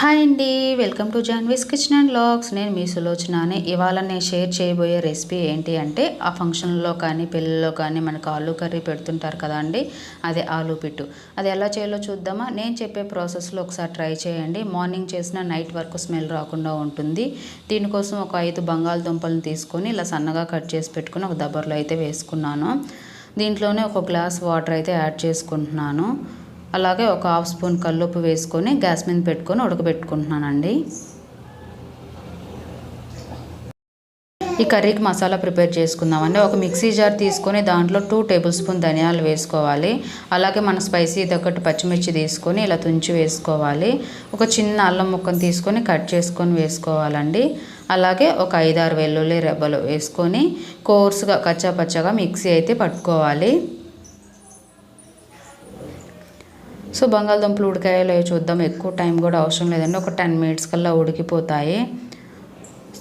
Hi అండి. Welcome to Janhvi's kitchen and logs నేను మీ సులోచనని. ఇవాళ నేను షేర్ చేయబోయే రెసిపీ ఏంటి అంటే ఆ ఫంక్షన్లో కానీ పెళ్ళిలో కానీ మనకు ఆలు కర్రీ పెడుతుంటారు కదా అండి అదే ఆలూ పిట్టు. అది ఎలా చేయాలో చూద్దామా? నేను చెప్పే ప్రాసెస్లో ఒకసారి ట్రై చేయండి. మార్నింగ్ చేసిన నైట్ వరకు స్మెల్ రాకుండా ఉంటుంది. దీనికోసం ఒక ఐదు బంగాళదుంపలను తీసుకొని ఇలా సన్నగా కట్ చేసి పెట్టుకుని ఒక దబ్బర్లో అయితే వేసుకున్నాను. దీంట్లోనే ఒక గ్లాస్ వాటర్ అయితే యాడ్ చేసుకుంటున్నాను. అలాగే ఒక హాఫ్ స్పూన్ కల్లుప్పు వేసుకొని గ్యాస్ మీద పెట్టుకొని ఉడకబెట్టుకుంటున్నానండి. ఈ కర్రీకి మసాలా ప్రిపేర్ చేసుకుందామండి. ఒక మిక్సీ జార్ తీసుకొని దాంట్లో టూ టేబుల్ స్పూన్ ధనియాలు వేసుకోవాలి. అలాగే మన స్పైసీ ఒకటి పచ్చిమిర్చి తీసుకొని ఇలా తుంచి వేసుకోవాలి. ఒక చిన్న అల్లం ముక్కను తీసుకొని కట్ చేసుకొని వేసుకోవాలండి. అలాగే ఒక ఐదారు వెల్లుల్లి రెబ్బలు వేసుకొని కోర్సుగా కచ్చాపచ్చగా మిక్సీ అయితే పట్టుకోవాలి. సో బంగాళదుంపలు ఉడికాయలో చూద్దాం. ఎక్కువ టైం కూడా అవసరం లేదండి. ఒక టెన్ మినిట్స్ కల్లా ఉడికిపోతాయి.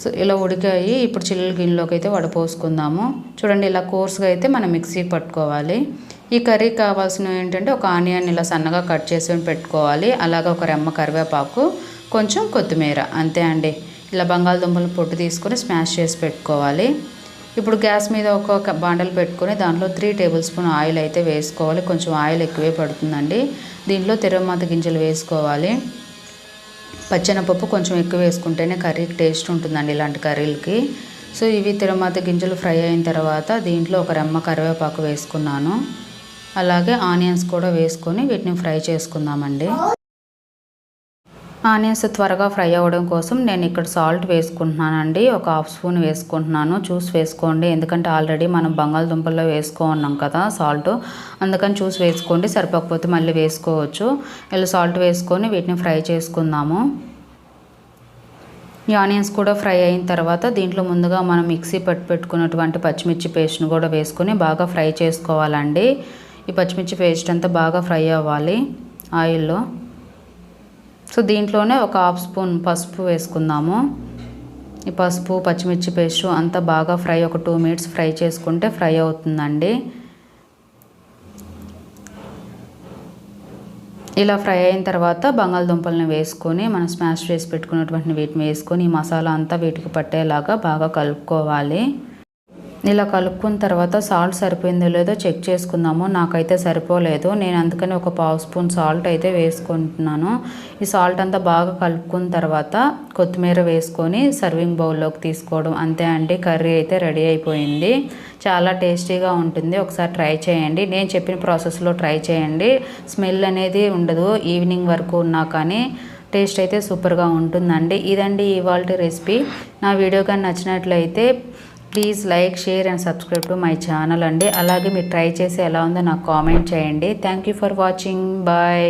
సో ఇలా ఉడికాయి. ఇప్పుడు చిల్లుల గిన్నెలోకి అయితే వడపోసుకుందాము. చూడండి ఇలా కోర్స్గా అయితే మనం మిక్సీకి పట్టుకోవాలి. ఈ కర్రీ కావాల్సినవి ఏంటంటే ఒక ఆనియన్ ఇలా సన్నగా కట్ చేసి పెట్టుకోవాలి. అలాగే ఒక రెమ్మ కరివేపాకు కొంచెం కొత్తిమీర. అంతే అండి. ఇలా బంగాళదుంపలు పొట్టు తీసుకొని స్మాష్ చేసి పెట్టుకోవాలి. ఇప్పుడు గ్యాస్ మీద ఒక బాండలు పెట్టుకొని దాంట్లో త్రీ టేబుల్ స్పూన్ ఆయిల్ అయితే వేసుకోవాలి. కొంచెం ఆయిల్ ఎక్కువే పడుతుందండి. దీంట్లో తిరమాత గింజలు వేసుకోవాలి. పచ్చెనపప్పు కొంచెం ఎక్కువ వేసుకుంటేనే కర్రీకి టేస్ట్ ఉంటుందండి ఇలాంటి కర్రీలకి. సో ఇవి తిరుమాత గింజలు ఫ్రై అయిన తర్వాత దీంట్లో ఒక రెమ్మ కరివేపాకు వేసుకున్నాను. అలాగే ఆనియన్స్ కూడా వేసుకొని వీటిని ఫ్రై చేసుకుందామండి. ఆనియన్స్ త్వరగా ఫ్రై అవ్వడం కోసం నేను ఇక్కడ సాల్ట్ వేసుకుంటున్నానండి. ఒక హాఫ్ స్పూన్ వేసుకుంటున్నాను. చూసి వేసుకోండి. ఎందుకంటే ఆల్రెడీ మనం బంగాళదుంపల్లో వేసుకో ఉన్నాం కదా సాల్ట్. అందుకని చూసి వేసుకోండి. సరిపోకపోతే మళ్ళీ వేసుకోవచ్చు. ఇలా సాల్ట్ వేసుకొని వీటిని ఫ్రై చేసుకుందాము. ఈ ఆనియన్స్ కూడా ఫ్రై అయిన తర్వాత దీంట్లో ముందుగా మనం మిక్సీ పట్టు పెట్టుకున్నటువంటి పచ్చిమిర్చి పేస్ట్ని కూడా వేసుకొని బాగా ఫ్రై చేసుకోవాలండి. ఈ పచ్చిమిర్చి పేస్ట్ అంతా బాగా ఫ్రై అవ్వాలి. ఆయిల్లో. సో దీంట్లోనే ఒక హాఫ్ స్పూన్ పసుపు వేసుకుందాము. ఈ పసుపు పచ్చిమిర్చి పేస్ట్ అంతా బాగా ఫ్రై ఒక టూ మినిట్స్ ఫ్రై చేసుకుంటే ఫ్రై అవుతుందండి. ఇలా ఫ్రై అయిన తర్వాత బంగాళదుంపలను వేసుకొని మనం స్మాష్ చేసి పెట్టుకున్నటువంటి వీటిని వేసుకొని ఈ మసాలా అంతా వీటికి పట్టేలాగా బాగా కలుపుకోవాలి. ఇలా కలుపుకున్న తర్వాత సాల్ట్ సరిపోయిందో లేదో చెక్ చేసుకుందాము. నాకైతే సరిపోలేదు. నేను అందుకని ఒక పావు స్పూన్ సాల్ట్ అయితే వేసుకుంటున్నాను. ఈ సాల్ట్ అంతా బాగా కలుపుకున్న తర్వాత కొత్తిమీర వేసుకొని సర్వింగ్ బౌల్లోకి తీసుకోవడం. అంతే అండి కర్రీ అయితే రెడీ అయిపోయింది. చాలా టేస్టీగా ఉంటుంది. ఒకసారి ట్రై చేయండి. నేను చెప్పిన ప్రాసెస్లో ట్రై చేయండి. స్మెల్ అనేది ఉండదు. ఈవినింగ్ వరకు ఉన్నా కానీ టేస్ట్ అయితే సూపర్గా ఉంటుందండి. ఇదండి ఇవాళ రెసిపీ. నా వీడియో కానీ నచ్చినట్లయితే please like share and subscribe to my channel అండి. అలాగే మీరు ట్రై చేసి ఎలా ఉందో నాకు కామెంట్ చేయండి. Thank you for watching. Bye.